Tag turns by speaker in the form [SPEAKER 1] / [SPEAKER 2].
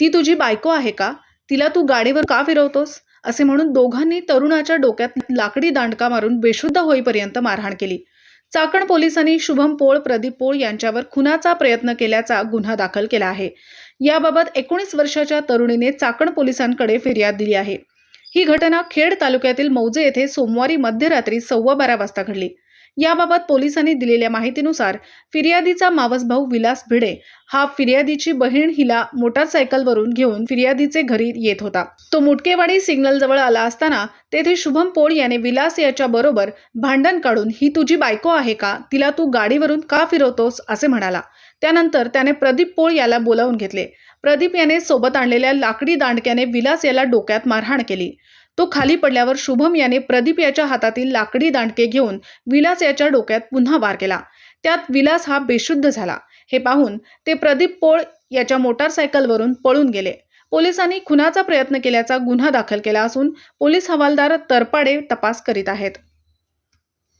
[SPEAKER 1] ती तुझी बायको आहे का? तिला तू गाडीवर का फिरवतोस? असे म्हणून दोघांनी तरुणाच्या डोक्यात लाकडी दांडका मारून बेशुद्ध होईपर्यंत मारहाण केली. चाकण पोलिसांनी शुभम पोळ प्रदीप पोळ यांच्यावर खुनाचा प्रयत्न केल्याचा गुन्हा दाखल केला आहे. याबाबत एकोणीस वर्षाच्या तरुणीने चाकण पोलिसांकडे फिर्याद दिली आहे. ही घटना खेड तालुक्यातील मौजे येथे सोमवारी मध्यरात्री सव्वा बारा वाजता घडली. याबाबत पोलिसांनी दिलेल्या माहितीनुसार फिर्यादीचा मावस भाऊ विलास भिडे हा फिर्यादीची बहीण हिला मोटारसायकलवरून घेऊन फिर्यादीचे घरी येत होता. तो मुटकेवाडी सिग्नल जवळ आला असताना तेथे शुभम पोळ याने विलास याच्या बरोबर भांडण काढून ही तुझी बायको आहे का? तिला तू गाडीवरून का फिरवतोस? असे म्हणाला. त्यानंतर त्याने प्रदीप पोळ याला बोलावून घेतले. प्रदीप याने सोबत आणलेल्या लाकडी दांडक्याने विलास याला डोक्यात मारहाण केली. तो खाली पडल्यावर शुभम याने प्रदीप याच्या हातातील लाकडी दांडके घेऊन विलास याच्या डोक्यात पुन्हा वार केला. त्यात विलास हा बेशुद्ध झाला. हे पाहून ते प्रदीप पोळ याच्या मोटारसायकलवरून पळून गेले. पोलिसांनी खुनाचा प्रयत्न केल्याचा गुन्हा दाखल केला असून पोलीस हवालदार तरपाडे तपास करीत आहेत.